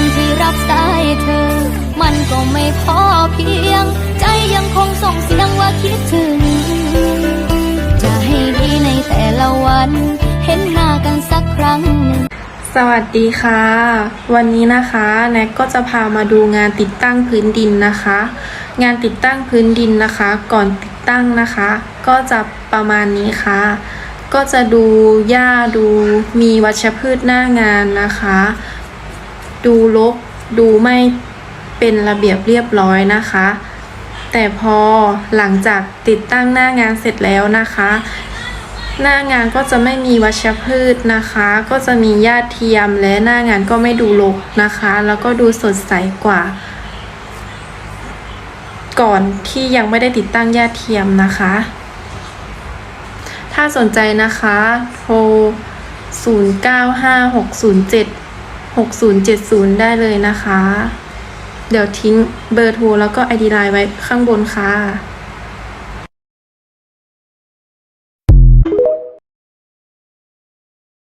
คนที่รับสายเธอ มันก็ไม่พอเพียง ใจยังคงส่งเสียงว่าคิดถึง จะให้ดีในแต่ละวัน เห็นหน้ากันสักครั้งสวัสดีค่ะ วันนี้นะคะแน็กก็จะพามาดูงานติดตั้งพื้นดินนะคะ งานติดตั้งพื้นดินนะคะ ก่อนติดตั้งนะคะ ก็จะประมาณนี้ค่ะ ก็จะดูหญ้าดูมีวัชพืชหน้างานนะคะ ดูรกดูไม่เป็นระเบียบเรียบร้อยนะคะ แต่พอหลังจากติดตั้งหน้างานเสร็จแล้วนะคะ หน้างานก็จะไม่มีวัชพืชนะคะ ก็จะมีหญ้าเทียมและหน้างานก็ไม่ดูรกนะคะ แล้วก็ดูสดใสกว่า ก่อนที่ยังไม่ได้ติดตั้งหญ้าเทียมนะคะ ถ้าสนใจนะคะโทร095607 6070 ได้เลยนะคะ เดี๋ยวทิ้งเบอร์โทรแล้วก็ ID ไลน์ไว้ข้างบนค่ะ